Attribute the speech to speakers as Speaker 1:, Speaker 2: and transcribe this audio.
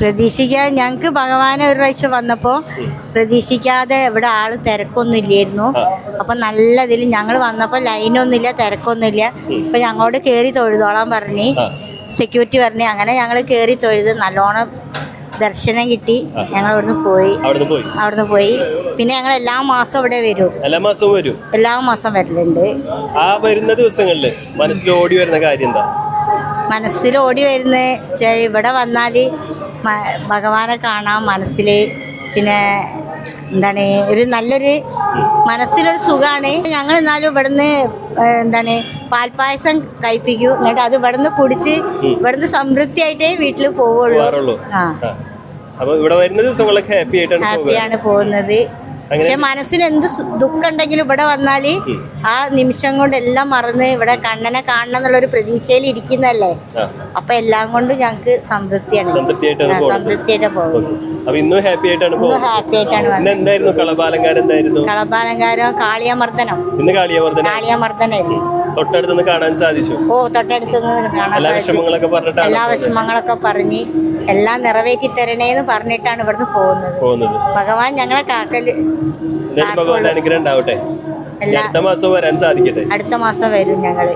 Speaker 1: പ്രതീക്ഷിക്കാൻ ഞങ്ങൾക്ക് ഭഗവാനെ ഒരു പ്രാവശ്യം വന്നപ്പോൾ പ്രതീക്ഷിക്കാതെ ഇവിടെ ആൾ തിരക്കൊന്നും ഇല്ലായിരുന്നു അപ്പൊ നല്ല ഇതിൽ ഞങ്ങൾ വന്നപ്പോൾ ലൈനൊന്നുമില്ല തിരക്കൊന്നുമില്ല. അപ്പൊ ഞങ്ങളോട് കയറി തൊഴുതോളാൻ പറഞ്ഞ്. സെക്യൂരിറ്റി പറഞ്ഞു അങ്ങനെ ഞങ്ങൾ കയറി തൊഴുത് നല്ലോണം ദർശനം കിട്ടി. ഞങ്ങൾ അവിടുന്ന് പോയി.
Speaker 2: അവിടുന്ന് പോയി?
Speaker 1: പിന്നെ ഞങ്ങൾ എല്ലാ മാസവും ഇവിടെ വരും.
Speaker 2: എല്ലാ മാസവും വരും?
Speaker 1: എല്ലാ മാസം വരലുണ്ട്.
Speaker 2: ആ വരുന്ന ദിവസങ്ങളിൽ മനസ്സിൽ ഓടി വരുന്ന കാര്യം എന്താ?
Speaker 1: മനസ്സിൽ ഓടി വരുന്ന ഇവിടെ വന്നാൽ ഭഗവാനെ കാണാൻ മനസ്സിൽ പിന്നെ എന്താണ് ഒരു നല്ലൊരു മനസ്സിലൊരു സുഖമാണ് ഞങ്ങൾ എന്നാലും ഇവിടുന്ന് എന്താണ് പാൽപ്പായസം കഴിപ്പിക്കൂ. എന്നിട്ട് അത് ഇവിടുന്ന് കുടിച്ച് ഇവിടുന്ന് സംതൃപ്തിയായിട്ടേ വീട്ടിൽ പോവുള്ളൂ. ആ.
Speaker 2: ആ. അപ്പൊ ഇവിടെ വരുന്നത്
Speaker 1: ഹാപ്പിയാണ് പോകുന്നത്. പക്ഷെ മനസ്സിന് എന്ത് ദുഃഖം ഉണ്ടെങ്കിലും ഇവിടെ വന്നാൽ ആ നിമിഷം കൊണ്ട് എല്ലാം മറന്ന് ഇവിടെ കണ്ണനെ കാണണം എന്നുള്ള ഒരു പ്രതീക്ഷയിൽ ഇരിക്കുന്നല്ലേ. അപ്പൊ എല്ലാം കൊണ്ടും ഞങ്ങൾക്ക് സംതൃപ്തിയാണ്. സംതൃപ്തിയായിട്ട് പോകുന്നത്
Speaker 2: ഇന്നും ഹാപ്പി ആയിട്ടാണ് എന്തായിരുന്നു? കളപാലങ്കാരം
Speaker 1: കാളിയമർദ്ദനം.
Speaker 2: കാളിയമർദ്ദന?
Speaker 1: കാളിയമർദ്ദനായിരുന്നു
Speaker 2: തൊട്ടടുത്തുനിന്ന് കാണാൻ സാധിച്ചു.
Speaker 1: ഓ തൊട്ടടുത്ത് നിന്ന് കാണാൻ
Speaker 2: എല്ലാ വിഷമങ്ങളൊക്കെ പറഞ്ഞിട്ടാണ്
Speaker 1: എല്ലാ വിഷമങ്ങളൊക്കെ പറഞ്ഞ് എല്ലാം നിറവേറ്റി തരണേന്ന് പറഞ്ഞിട്ടാണ് ഇവിടുന്ന് പോകുന്നത്.
Speaker 2: പോകുന്നത്.
Speaker 1: ഭഗവാൻ ഞങ്ങളെ
Speaker 2: കാക്കൽ ഭഗവാന്റെ അനുഗ്രഹം ഉണ്ടാവട്ടെ. അടുത്ത മാസം വരാൻ സാധിക്കട്ടെ.
Speaker 1: അടുത്ത മാസം വരും ഞങ്ങൾ.